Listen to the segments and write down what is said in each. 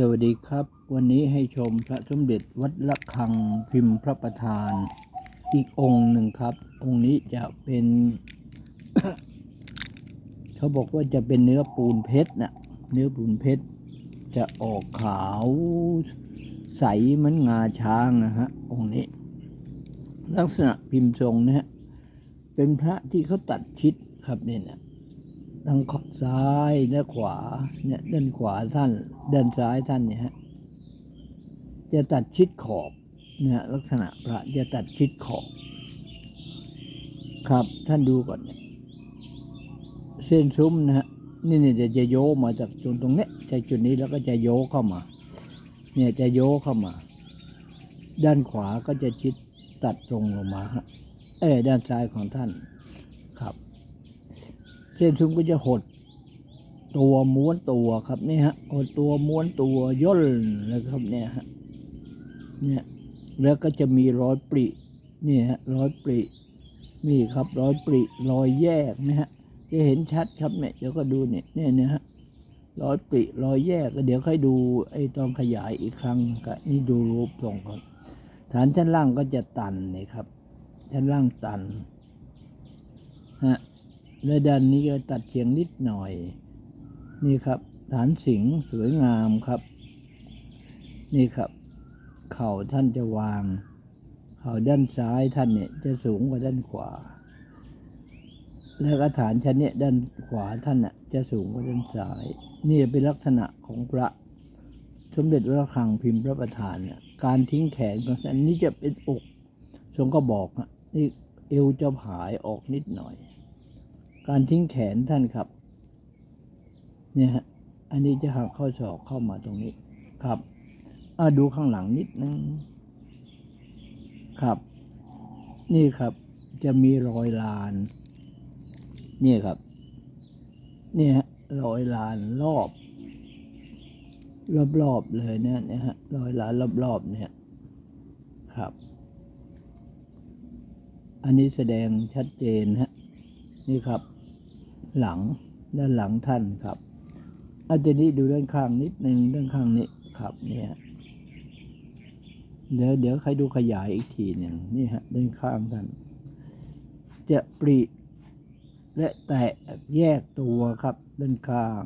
สวัสดีครับ วันนี้ให้ชมพระสมเด็จวัดละคังพิมพ์พระประธาน อีกองค์หนึ่งครับ องค์นี้จะเป็น เขาบอกว่าจะเป็นเนื้อปูนเพชรนะเนื้อปูนเพชร จะออกขาวใสเหมือนงาช้างนะฮะองค์นี้ ลักษณะพิมพ์ทรงนะฮะเป็นพระที่เขาตัดชิดครับเนี่ยนะ ทางซ้ายและขวาเนี่ยด้านขวาท่านด้านซ้ายท่านเนี่ยฮะจะตัดชิดขอบเนี่ยลักษณะพระจะตัดชิดขอบ ครับท่านดูก่อนเนี่ยเส้นซุ้มนะฮะนี่เนี่ยจะโยกมาจากจุดตรงเนี้ยจากจุดนี้แล้วก็จะโยกเข้ามา เนี่ยจะโยกเข้ามา ด้านขวาก็จะชิดตัดตรงลงมาฮะเอ้ด้านซ้ายของท่านครับ เส้นซุ้มก็จะหด ตัวม้วนตัวครับนี่ฮะหดตัวม้วนตัวย่นเลยครับเนี่ยฮะเนี่ยแล้วก็จะมีรอยปรินี่ฮะรอยปรินี่ครับรอยปริรอยแยกนะฮะจะเห็นชัดครับเนี่ยเดี๋ยวก็ดูเนี่ยเนี่ยนะฮะรอยปริรอยแยกก็เดี๋ยวค่อยดูไอ้ตอนขยายอีกครั้งก็นี่ดูรูปตรงก่อนฐานชั้นล่างก็จะตันนี่ครับ ชั้นล่างตันฮะ และด้านนี้ก็ตัดเฉียงนิดหน่อย นี่ครับ ฐานสิงสวยงามครับ นี่ครับ เข่าท่านจะวาง เข่าด้านซ้ายท่านเนี่ยจะสูงกว่าด้านขวา แล้วก็ฐานชั้นเนี่ยด้านขวาท่านน่ะจะสูงกว่าด้านซ้าย นี่เป็นลักษณะของพระสมเด็จวัดระฆังพิมพ์พระประธานเนี่ยการทิ้งแขนของท่านนี่จะเป็นอกทรงก็บอกอะนี่เอวจะผายออกนิดหน่อย การทิ้งแขนท่านครับ เนี่ยฮะ อันนี้จะหักข้อศอกเข้ามาตรงนี้ครับอ่าดูข้างหลังนิดนึงครับ นี่ครับ จะมีรอยลาน นี่ครับ เนี่ยรอยลานรอบ รอบๆเลยเนี่ยนะฮะรอยลานรอบๆเนี่ยครับ อันนี้แสดงชัดเจนฮะนี่ครับ หลังด้านหลังท่านครับอาจารย์นี้ดูด้านข้างนิดนึงด้านข้างนี้ครับเนี่ยเดี๋ยวเดี๋ยวใครดูขยายอีกทีหนึ่งนี่ฮะด้านข้างท่าน จะปริและแตกแยกตัวครับด้านข้าง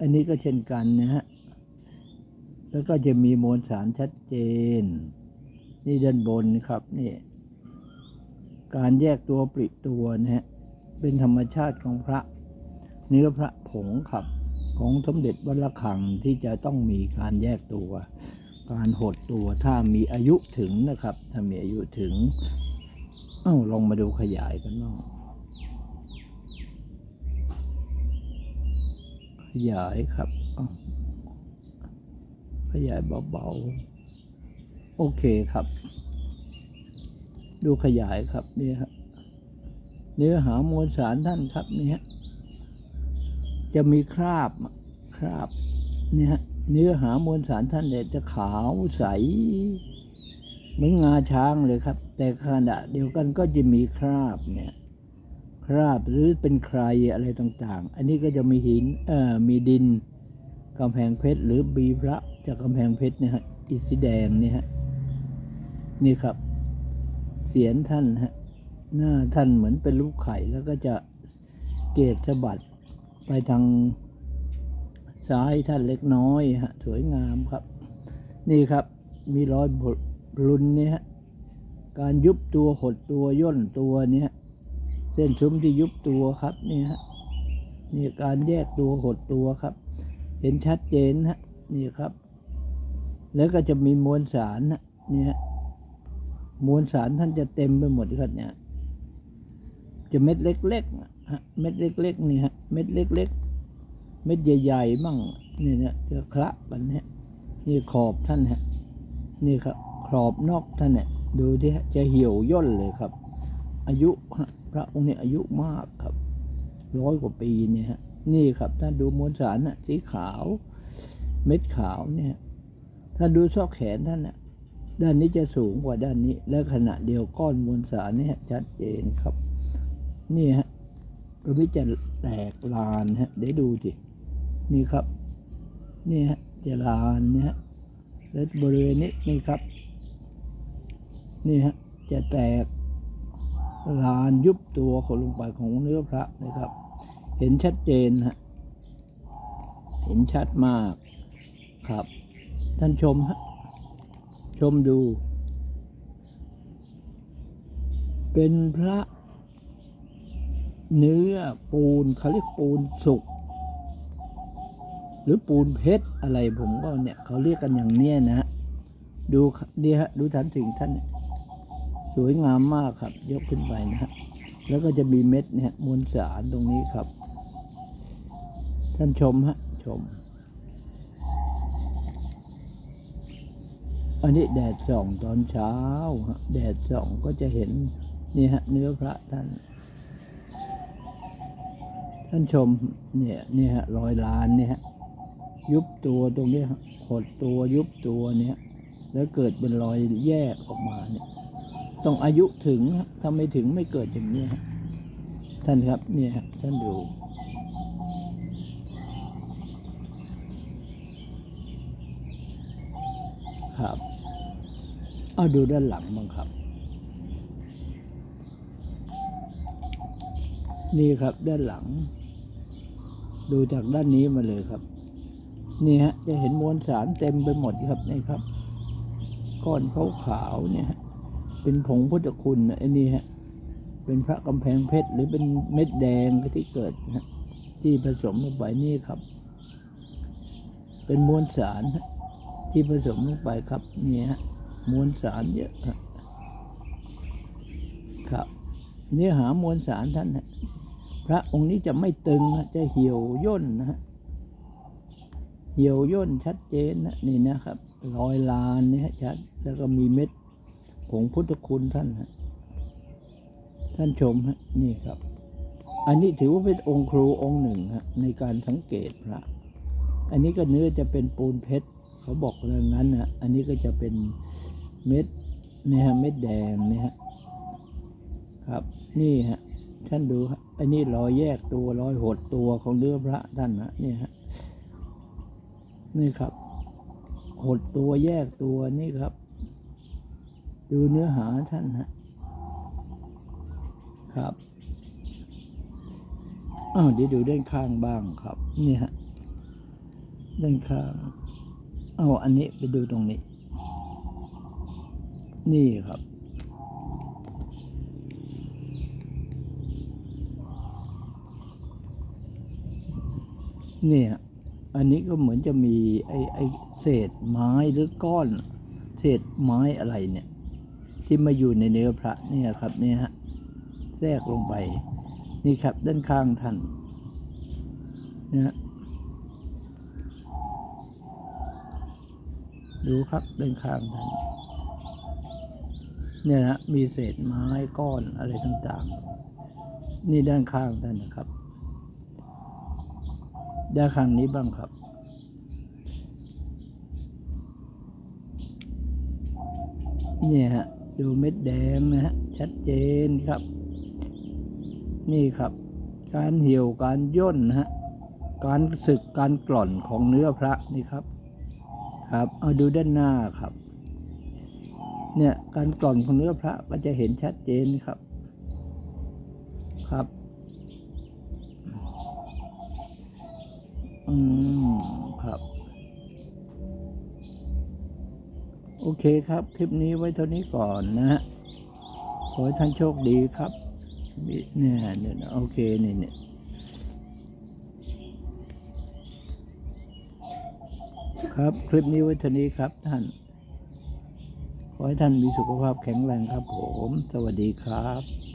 อันนี้ก็เช่นกันนะฮะแล้วก็จะมีมวลสารชัดเจน นี่ด้านบนครับนี่การแยกตัวปริตัวนะฮะ เป็นธรรมชาติของพระเนื้อพระผงครับของสมเด็จวัดระฆังที่จะต้องมีการแยกตัว การหดตัวถ้ามีอายุถึงนะครับ ถ้ามีอายุถึงเอ้าลองมาดูขยายกันบ้างขยายครับขยายเบาๆโอเคครับ ดูขยายครับนี่ครับ เนื้อหามวลสารท่านครับเนี่ยจะมีคราบคราบเนี่ยฮะเนื้อหามวลสารท่านเนี่ยจะขาวใส เหมือนงาช้างเลยครับ แต่ขณะเดียวกันก็จะมีคราบเนี่ยคราบหรือเป็นใครอะไรต่าง ๆ อันนี้ก็จะมีหินเอ่อมีดินกำแพงเพชรหรือบีพระจากกำแพงเพชรเนี่ยฮะอิสีแดงเนี่ยฮะนี่ครับเสียนท่านฮะ หน้าท่านเหมือนเป็นลูกไข่แล้วก็จะเกตสะบัดไปทางซ้ายท่านเล็กน้อยฮะสวยงามครับ นี่ครับมีรอยพรุนเนี่ยการยุบตัวหดตัวย่นตัวเนี่ยเส้นชุ้มที่ยุบตัวครับนี่ฮะนี่การแยกตัวหดตัวครับ เห็นชัดเจนฮะนี่ครับ แล้วก็จะมีมวลสารนะเนี่ฮะมวลสารท่านจะเต็มไปหมดครับเนี่ย จะเม็ดเล็กๆฮะเม็ดเล็กๆนี่ฮะเม็ดเล็ก ๆ เม็ดใหญ่ๆมั่งนี่เนี่ยจะคละกันเนี่ยนี่ขอบท่านฮะนี่ครับขอบนอกท่านเนี่ยดูที่ฮะจะเหี่ยวย่นเลยครับ อายุฮะพระองค์นี้อายุมากครับร้อยกว่าปีเนี่ยฮะนี่ครับท่านดูมวลสารน่ะสีขาว เม็ดขาวเนี่ยถ้าดูซอกแขนท่านน่ะด้านนี้จะสูงกว่าด้านนี้ และขณะเดียวก้อนมวลสารเนี่ยชัดเจนครับ นี่ฮะตรงนี้จะแตกลานฮะเดี๋ยวดูสินี่ครับ นี่ฮะจะลานนี่ฮะและบริเวณนี้นี่ครับ นี่ฮะจะแตกลานยุบตัวของลงไปของเนื้อพระนะครับ เห็นชัดเจนฮะเห็นชัดมากครับ ท่านชมฮะชมดู เป็นพระ เนื้อปูนเขาเรียกปูนสุก หรือปูนเพชรอะไรผมก็เนี่ยเขาเรียกกันอย่างเนี้ยนะดูดีฮะดูฐานสิ่งท่านสวยงามมากครับ ยกขึ้นไปนะฮะแล้วก็จะมีเม็ดเนี่ยมวลสารตรงนี้ครับ ท่านชมฮะชม อันนี้แดดส่องตอนเช้าฮะแดดส่องก็จะเห็นนี่ฮะเนื้อพระท่าน ท่านชมเนี่ยนี่ฮะรอยลานเนี่ยฮะยุบตัวตรงนี้หดตัวยุบตัวเนี่ยแล้วเกิดเป็นรอยแยกออกมาเนี่ยต้องอายุถึงถ้าไม่ถึงไม่เกิดอย่างนี้ท่านครับเนี่ยท่านดูครับเอาดูด้านหลังบ้างครับ นี่ครับด้านหลัง ดูจากด้านนี้มาเลยครับ นี่ฮะจะเห็นมวลสารเต็มไปหมดครับนี่ครับ ก้อนขาวๆเนี่ยฮะเป็นผงพุทธคุณนะไอ้นี่ฮะเป็นพระกำแพงเพชรหรือเป็นเม็ดแดงที่เกิดนะฮะที่ผสมลงไปนี่ครับ เป็นมวลสารที่ผสมลงไปครับนี่ฮะมวลสารเยอะฮะครับ เนื้อหามวลสารท่านฮะพระองค์นี้จะไม่ตึงนะจะเหี่ยวย่นนะฮะเหี่ยวย่นชัดเจนนะนี่นะครับรอยลานนี่ฮะชัดแล้วก็มีเม็ดผงพุทธคุณท่านฮะท่านชมฮะนี่ครับ อันนี้ถือว่าเป็นองค์ครูองค์หนึ่งฮะในการสังเกตพระอันนี้ก็เนื้อจะเป็นปูนเพชรเขาบอกเรื่องนั้นนะอันนี้ก็จะเป็นเม็ดเนี่ยฮะเม็ดแดงเนี่ยฮะ ครับ นี่ฮะท่านดูฮะอันนี้รอยแยกตัวรอยหดตัวของเนื้อพระท่านนะนี่ฮะนี่ครับ หดตัวแยกตัวนี่ครับ ดูเนื้อหาท่านฮะครับอ้าวเดี๋ยวดูด้านข้างบ้างครับนี่ฮะด้านข้างเอาอันนี้ไปดูตรงนี้ นี่ครับ เนี่ย อันนี้ก็เหมือนจะมีไอ้ไอ้เศษไม้หรือก้อน เศษไม้อะไรเนี่ย ที่มาอยู่ในเนื้อพระเนี่ยครับเนี่ยฮะแทรกลงไป นี่ครับด้านข้างท่านนะฮะดูครับด้านข้างท่านเนี่ยนะมีเศษไม้ก้อนอะไรต่างๆ นี่ด้านข้างท่านนะครับ ด้านข้างนี้บ้างครับ นี่ฮะ ดูเม็ดแดงนะฮะ ชัดเจนครับ นี่ครับ การเหี่ยวการย่นนะฮะ การสึกการกร่อนของเนื้อพระนี่ครับ ครับ เอาดูด้านหน้าครับ เนี่ยการกร่อนของเนื้อพระก็จะเห็นชัดเจนครับ ครับ อืม ครับ โอเคครับ คลิปนี้ไว้เท่านี้ก่อนนะ ขอให้ท่านโชคดีครับ เนี่ยเนี่ยโอเคเนี่ยเนี่ยครับ คลิปนี้ไว้เท่านี้ครับท่าน ขอให้ท่านมีสุขภาพแข็งแรงครับผม สวัสดีครับ